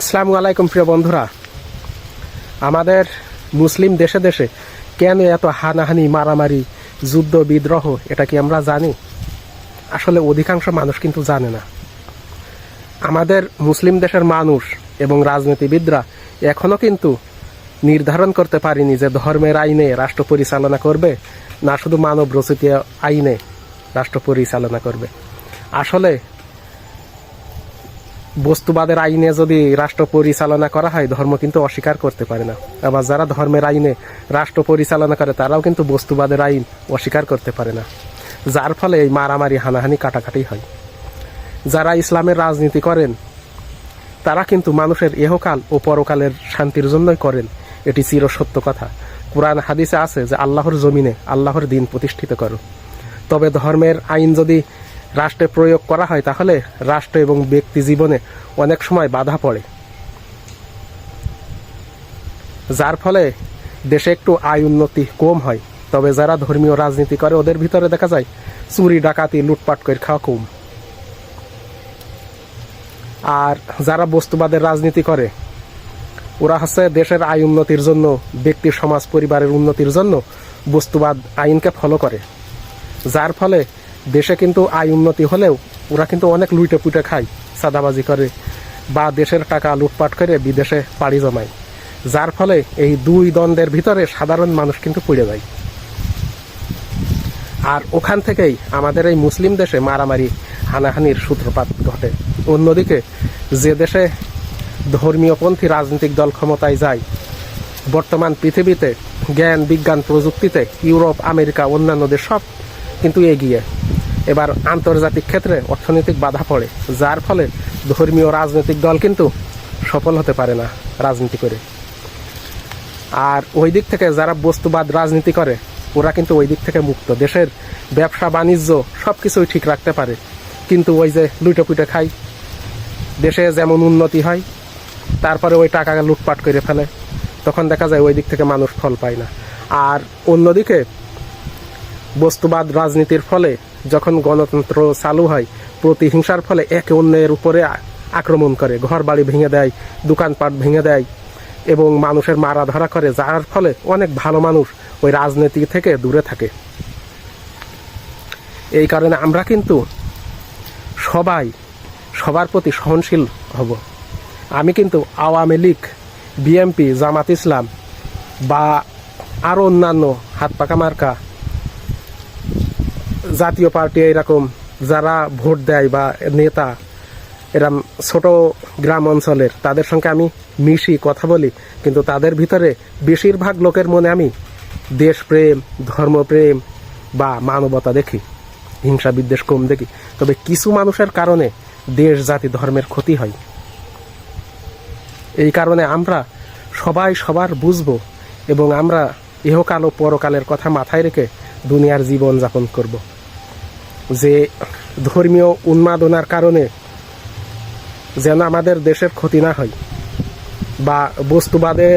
আসসালামু আলাইকুম প্রিয় বন্ধুরা। আমাদের মুসলিম দেশে দেশে কেন এত হানাহানি, মারামারি, যুদ্ধ, বিদ্রোহ, এটা কি আমরা জানি? আসলে অধিকাংশ মানুষ কিন্তু জানে না। আমাদের মুসলিম দেশের মানুষ এবং রাজনীতিবিদরা এখনও কিন্তু নির্ধারণ করতে পারিনি যে ধর্মের আইনে রাষ্ট্র পরিচালনা করবে না, শুধু মানব রচিত আইনে রাষ্ট্র পরিচালনা করবে। আসলে বস্তুবাদের আইনে যদি রাষ্ট্র পরিচালনা করা হয়, ধর্ম কিন্তু অস্বীকার করতে পারে না। আবার যারা ধর্মের আইনে রাষ্ট্র পরিচালনা করে, তারাও কিন্তু বস্তুবাদের আইন অস্বীকার করতে পারে না। যার ফলে এই মারামারি, হানাহানি, কাটাকাটি হয়। যারা ইসলামের রাজনীতি করেন, তারা কিন্তু মানুষের এহকাল ও পরকালের শান্তির জন্যই করেন। এটি চিরসত্য কথা। কোরআন, হাদিসে আছে যে, আল্লাহর জমিনে আল্লাহর দিন প্রতিষ্ঠিত করো। তবে ধর্মের আইন যদি রাষ্ট্রে প্রয়োগ করা হয়, তাহলে রাষ্ট্র এবং ব্যক্তি জীবনে অনেক সময় বাধা পড়ে। যার ফলে দেশে একটু আয় উন্নতি কম হয়। তবে যারা ধর্মীয় রাজনীতি করে, ওদের ভিতরে দেখা যায় চুরি, ডাকাতি, লুটপাট করে খাওয়া কম। আর যারা বস্তুবাদের রাজনীতি করে, ওরা হচ্ছে দেশের আয় উন্নতির জন্য, ব্যক্তি, সমাজ, পরিবারের উন্নতির জন্য বস্তুবাদ আইনকে ফলো করে। যার ফলে দেশে কিন্তু আয় উন্নতি হলেও ওরা কিন্তু অনেক লুইটে পুইটে খায়, সাদাবাজি করে বা দেশের টাকা লুটপাট করে বিদেশে পাড়ি জমায়। যার ফলে এই দুই দ্বন্দ্বের ভিতরে সাধারণ মানুষ কিন্তু পড়ে যায়। আর ওখান থেকেই আমাদের এই মুসলিম দেশে মারামারি, হানাহানির সূত্রপাত ঘটে। অন্যদিকে যে দেশে ধর্মীয়পন্থী রাজনৈতিক দল ক্ষমতায় যায়, বর্তমান পৃথিবীতে জ্ঞান, বিজ্ঞান প্রযুক্তিতে ইউরোপ, আমেরিকা, অন্যান্য দেশ সব কিন্তু এগিয়ে। এবার আন্তর্জাতিক ক্ষেত্রে অর্থনৈতিক বাধা পড়ে, যার ফলে ধর্মীয় রাজনৈতিক দল কিন্তু সফল হতে পারে না রাজনীতি করে। আর ওই দিক থেকে যারা বস্তুবাদ রাজনীতি করে, ওরা কিন্তু ওই দিক থেকে মুক্ত। দেশের ব্যবসা, বাণিজ্য সব কিছুই ঠিক রাখতে পারে। কিন্তু ওই যে লুটে পুটে খাই, দেশে যেমন উন্নতি হয়, তারপরে ওই টাকা লুটপাট করে ফেলে, তখন দেখা যায় ওই দিক থেকে মানুষ ফল পায় না। আর অন্যদিকে বস্তুবাদ রাজনীতির ফলে যখন গণতন্ত্র চালু হয় প্রতিহিংসার ফলে একে অন্যের উপরে আক্রমণ করে ঘর বাড়ি ভেঙে দেয়, দোকানপাট ভেঙে দেয় এবং মানুষের মারা ধরা করে, যার ফলে অনেক ভালো মানুষ ওই রাজনীতি থেকে দূরে থাকে। এই কারণে আমরা কিন্তু সবাই সবার প্রতি সহনশীল হব। আমি কিন্তু আওয়ামী লীগ, বিএমপি, জামাত ইসলাম বা আরও অন্যান্য হাত পাকা মার্কা জাতীয় পার্টি এরকম যারা ভোট দেয় বা নেতা এরম ছোট গ্রাম অঞ্চলের, তাদের সঙ্গে আমি মিশি, কথা বলি। কিন্তু তাদের ভিতরে বেশিরভাগ লোকের মনে আমি দেশপ্রেম, ধর্মপ্রেম বা মানবতা দেখি, হিংসা বিদ্বেষ কম দেখি। তবে কিছু মানুষের কারণে দেশ, জাতি, ধর্মের ক্ষতি হয়। এই কারণে আমরা সবাই সবার বুঝব এবং আমরা ইহকাল ও পরকালের কথা মাথায় রেখে দুনিয়ার জীবন যাপন করব। যে ধর্মীয় উন্মাদনার কারণে যেন আমাদের দেশের ক্ষতি না হয়, বা বস্তুবাদে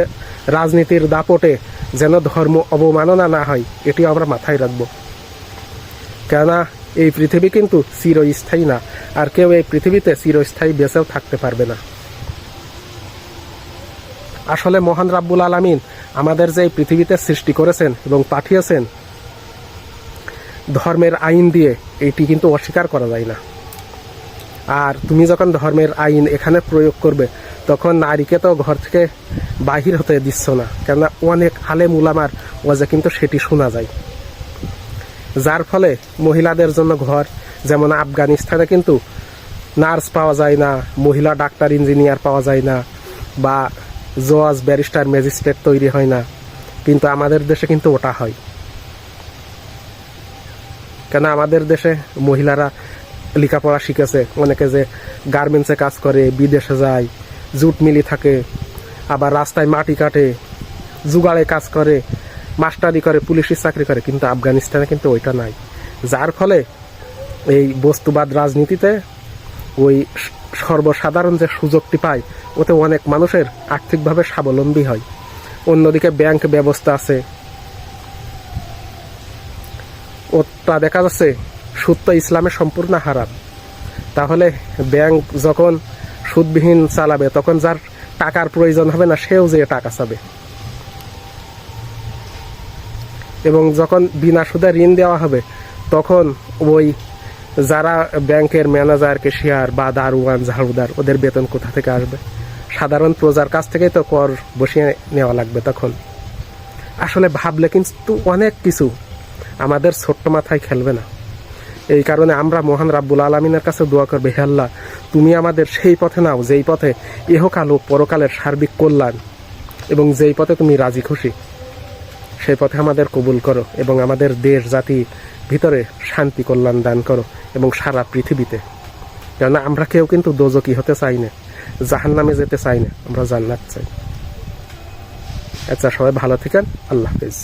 রাজনীতির দাপটে যেন ধর্ম অবমাননা না হয় এটি আমরা মাথায় রাখব। কেননা এই পৃথিবী কিন্তু চিরস্থায়ী না, আর কেউ এই পৃথিবীতে চিরস্থায়ী বেঁচেও থাকতে পারবে না। আসলে মহান রাব্বুল আলামিন আমাদের যে এই পৃথিবীতে সৃষ্টি করেছেন এবং পাঠিয়েছেন ধর্মের আইন দিয়ে এটি কিন্তু অস্বীকার করা যায় না। আর তুমি যখন ধর্মের আইন এখানে প্রয়োগ করবে, তখন নারীকে তো ঘর থেকে বাহির হতে দিচ্ছ না। কেননা অনেক আলেম উলামার ওয়াজে কিন্তু সেটি শোনা যায়। যার ফলে মহিলাদের জন্য ঘর, যেমন আফগানিস্তানে কিন্তু নার্স পাওয়া যায় না, মহিলা ডাক্তার, ইঞ্জিনিয়ার পাওয়া যায় না, বা জজ, ব্যারিস্টার, ম্যাজিস্ট্রেট তৈরি হয় না। কিন্তু আমাদের দেশে কিন্তু ওটা হয়। কেন আমাদের দেশে মহিলারা লেখাপড়া শিখেছে? অনেকে যে গার্মেন্টসে কাজ করে, বিদেশে যায়, জুট মিলি থাকে, আবার রাস্তায় মাটি কাটে জুগাড়ে কাজ করে, মাস্টারি করে, পুলিশের চাকরি করে, কিন্তু আফগানিস্তানে কিন্তু ওইটা নাই। যার ফলে এই বস্তুবাদ রাজনীতিতে ওই সর্বসাধারণ যে সুযোগটি পায়, ওতে অনেক মানুষের আর্থিকভাবে স্বাবলম্বী হয়। অন্যদিকে ব্যাংক ব্যবস্থা আছে ওটা দেখা যাচ্ছে সুদ তো ইসলামের সম্পূর্ণ হারাম। তাহলে ব্যাংক যখন সুদবিহীন চালাবে, তখন যার টাকার প্রয়োজন হবে না, সেও যে টাকা চাবে। এবং যখন বিনা সুদে ঋণ দেওয়া হবে, তখন ওই যারা ব্যাংকের ম্যানেজার কেশিয়ার বা দারোয়ান, ঝাড়ুদার, ওদের বেতন কোথা থেকে আসবে? সাধারণ প্রজার কাছ থেকেই তো কর বসিয়ে নেওয়া লাগবে তখন। আসলে ভাবলে কিন্তু অনেক কিছু। আমাদের ছোট্ট মাথায় খেলবে না। এই কারণে আমরা মহান রাব্বুল আলমিনের কাছে দোয়া করবে, হে আল্লাহ, তুমি আমাদের সেই পথে নাও, যেই পথে ইহকাল ও পরকালের সার্বিক কল্যাণ এবং যেই পথে তুমি রাজি খুশি, সেই পথে আমাদের কবুল করো এবং আমাদের দেশ, জাতি ভিতরে শান্তি কল্যাণ দান করো এবং সারা পৃথিবীতে। কেননা আমরা কেউ কিন্তু দোজকি হতে চাই না জাহান নামে যেতে চাই না, আমরা জান্নাত চাই। আচ্ছা সবাই ভালো থাকেন, আল্লাহ হাফিজ।